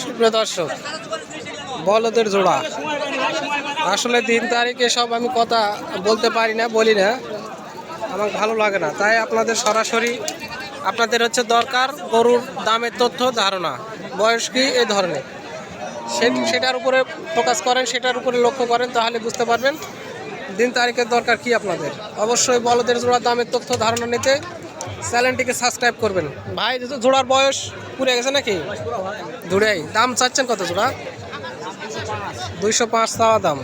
সুপ্রিয় বলদের জোড়া। আসলে দিন তারিখে সব আমি কথা বলতে পারি না, বলি না। আমার ভালো লাগে না। তাই আপনাদের সরাসরি আপনাদের হচ্ছে দরকার গরুর দামের তথ্য, ধারণা। বয়স কি এই ধরনের? সে- সেটার উপরে ফোকাস করেন, সেটার উপরে লক্ষ্য করেন, তাহলে বুঝতে পারবেন। দিন তারিখের দরকার কি আপনাদের? অবশ্যই বলদের জোড়ার দামের তথ্য, ধারণা নিতে চ্যানেলটিকে সাবস্ক্রাইব করবেন। ভাই জোড়ার বয়স পুরে গেছে নাকি? জুড়েই দাম চাচ্ছেন কত জোড়া? দুইশো পাঁচ চাওয়া দাম।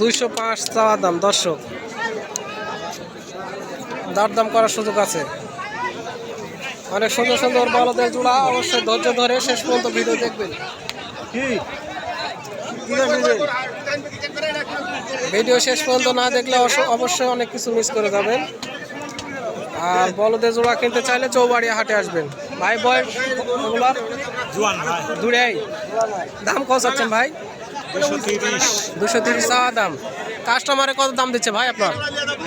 দুইশো পাঁচ চাওয়া দাম, দর্শক। দরদাম করার সুযোগ আছে। অনেক সুন্দর সুন্দর বলদের জোড়া অবশ্যই ধৈর্য ধরে শেষ পর্যন্ত ভিডিও দেখবেন। ভিডিও শেষ পর্যন্ত না দেখলে অবশ্য- অবশ্যই অনেক কিছু মিস করে যাবেন। আর বলদের জোড়া কিনতে চাইলে চৌবাড়িয়া হাটে আসবেন। ভাই জোয়ান দাম কত চাচ্ছেন ভাই? দুশো তিরিশ। দুশো চাওয়া দাম। কাস্টমারে কত দাম দিচ্ছে ভাই আপনার?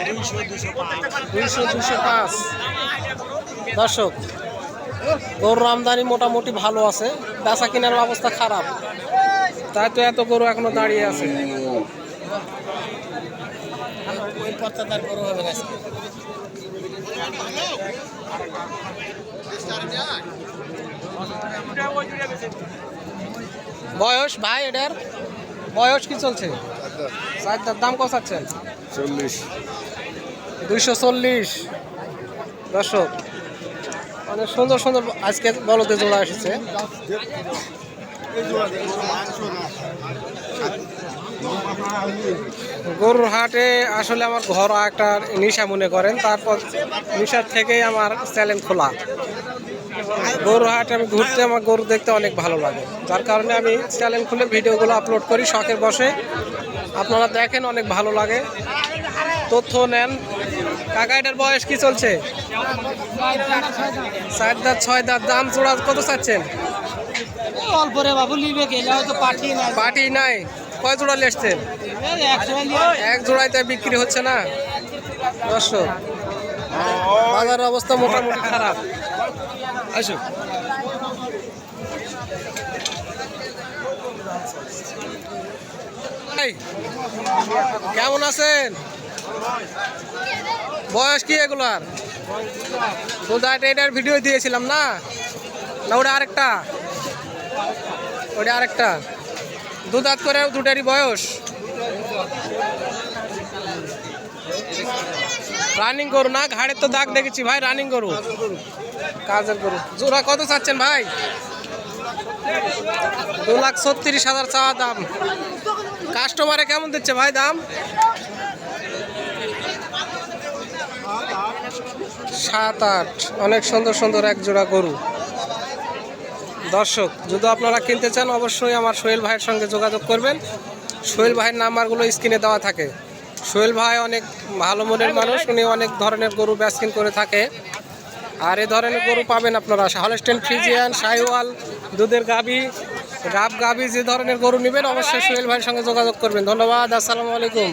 দুইশো দুশো পাঁচ দুইশো দুশো পাঁচ। দর্শক গরুর আমদানি মোটামুটি ভালো আছে। বেচা কেনার অবস্থা খারাপ। তাই তো এত গরু এখনও দাঁড়িয়ে আছে। বয়স ভাই এটার? বয়স কি চলছে? চারটার দাম কত চাচ্ছেন চল্লিশ। দুইশো চল্লিশ। দর্শক অনেক সুন্দর সুন্দর আজকে বলতে জোড়া এসেছে। গরুর হাটে আসলে আমার ঘর একটা নিশা মনে করেন, তারপর নিশার থেকেই আমার চ্যালেঞ্জ খোলা। গরুর হাটে আমি ঘুরতে আমার গরু দেখতে অনেক ভালো লাগে। যার কারণে আমি চ্যানেল খুলে ভিডিওগুলো আপলোড করি শখের বসে। আপনারা দেখেন অনেক ভালো লাগে। তথ্য নেন। কাকা, এটার বয়স কি চলছে? চার দাঁত, ছয় দাঁত, দাম চোড়া কত চাচ্ছেন? অল্প রে বাবু নিবে গেলে হয়তো পাঠিয়ে না পাটি নাই। কয় জোড়া লেসছেন এক জোড়াইতে বিক্রি হচ্ছে না। দর্শক বাজারের অবস্থা মোটামুটি খারাপ। আসো কেমন আছেন? বয়স কি এগুলার? এটার ভিডিও দিয়েছিলাম না? না ওটা আরেকটা। ওটা আরেকটা। দুধাত করে দুটারই বয়স। রানিং গরু না, ঘাড়ের তো দাগ দেখেছি ভাই, রানিং গরু। কাজের গরু। জোড়া কত চাচ্ছেন ভাই? দু লাখ ছত্রিশ হাজার চাওয়া দাম। কাস্টমারে কেমন দিচ্ছে ভাই দাম? সাত আট। অনেক সুন্দর সুন্দর এক জোড়া গরু। দর্শক, যদি আপনারা কিনতে চান, অবশ্যই আমার সোহেল ভাইয়ের সঙ্গে যোগাযোগ করবেন। সোহেল ভাইয়ের নাম্বারগুলো স্ক্রিনে দেওয়া থাকে। সোহেল ভাই অনেক ভালো মনের মানুষ, উনি অনেক ধরনের গরু ব্যাসকিন করে থাকে। আর এ ধরনের গরু পাবেন আপনারা, হলস্টেন ফ্রিজিয়ান সাইওয়াল দুধের গাভি গাব গাভি যে ধরনের গরু নেবেন, অবশ্যই সোহেল ভাইয়ের সঙ্গে যোগাযোগ করবেন। ধন্যবাদ, আসসালামু আলাইকুম।